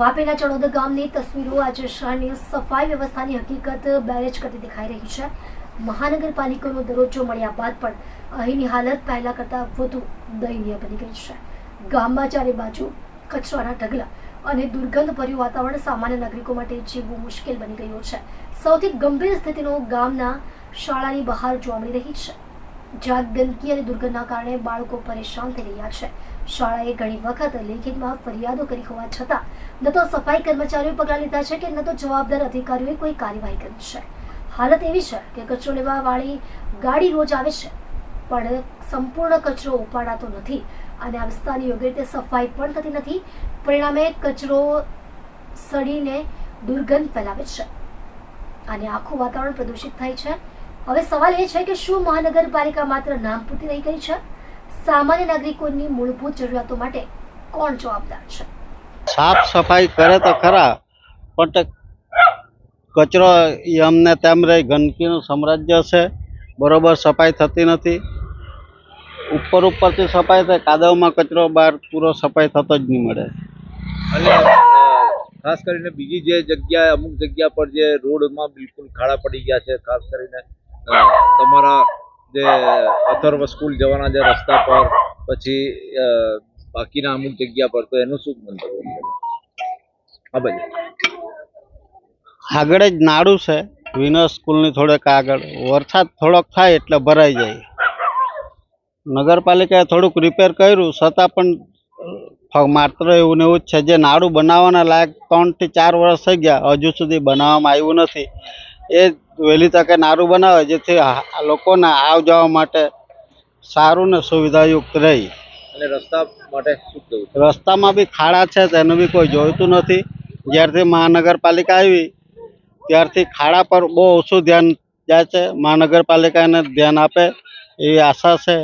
વાપીના ચણોદ ગામની તસવીરો આજે શહેરની સફાઈ વ્યવસ્થાની હકીકત બેરેજ કરતી દેખાઈ રહી છે. મહાનગરપાલિકાનો દરજ્જો મળ્યા બાદ પણ અહીંની હાલત પહેલા કરતાં વધુ દયનીય બની ગઈ છે. ગામમાં ચારે બાજુ કચરાના ઢગલા અને દુર્ગંધભર્યું વાતાવરણ સામાન્ય નાગરિકો માટે જીવવું મુશ્કેલ બની ગયું છે. સૌથી ગંભીર સ્થિતિનો ગામના શાળાની બહાર જોવા મળી રહી છે. જ્યાં ગંદકી અને દુર્ગંધના કારણે બાળકો પરેશાન થઈ રહ્યા છે. શાળાએ ઘણી વખત લેખિતમાં ફરિયાદો કરી હોવા છતાં, ન તો સફાઈ કર્મચારીઓ પગલાં લીધા છે કે ન તો જવાબદાર અધિકારીઓએ કોઈ કાર્યવાહી કરી છે. હાલત એવી છે કે કચરો લેવા વાળી ગાડી રોજ આવે છે, પણ સંપૂર્ણ કચરો ઉપાડાતો નથી અને આ વિસ્તારની યોગ્ય રીતે સફાઈ પણ થતી નથી. પરિણામે કચરો સડીને દુર્ગંધ ફેલાવે છે અને આખું વાતાવરણ પ્રદૂષિત થાય છે. હવે સવાલ એ છે કે શું મહાનગરપાલિકા માત્ર નામ પૂરતી રહી ગઈ છે? સામાન્ય નાગરિકોની મૂળભૂત જરૂરિયાતો માટે કોણ જવાબદાર છે? સાફ સફાઈ કરે તો ખરા પણ કચરો અમને તેમ રહી ગંદકીનું સામ્રાજ્ય છે બરોબર સફાઈ થતી નથી. ઉપર ઉપરથી સફાઈ થાય કાદવમાં કચરો બહાર પૂરો સફાઈ થતો જ નહીં મળે. અને ખાસ કરીને બીજી જે જગ્યાએ અમુક જગ્યા પર જે રોડમાં બિલકુલ ખાડા પડી ગયા છે ખાસ કરીને તમારા જે અથર્વ સ્કૂલ જવાના જે રસ્તા પર પછી બાકીના અમુક જગ્યા પર તો એનું શું મંતવ્ય હા ભાઈ. આગળ જ નાડું છે. વિનર સ્કૂલની થોડેક આગળ. વરસાદ થોડોક થાય એટલે ભરાઈ જાય. નગરપાલિકાએ થોડુંક રિપેર કર્યું. છતાં પણ માત્ર એવું ને એવું જ છે. જે નાડું બનાવવાના લાયક ત્રણથી ચાર વર્ષ થઈ ગયા. હજુ સુધી બનાવવામાં આવ્યું નથી. એ વહેલી તકે નારું બનાવે જેથી લોકોને આવ જવા માટે સારું ને સુવિધાયુક્ત રહી. અને રસ્તા માટે શું કહેવું રસ્તામાં બી ખાડા છે તેનું બી કોઈ જોઈતું નથી. જ્યારથી મહાનગરપાલિકા આવી ત્યારથી ખાડા પર બહુ ઓછું ધ્યાન જાય છે. મહાનગરપાલિકાને ધ્યાન આપે એવી આશા છે.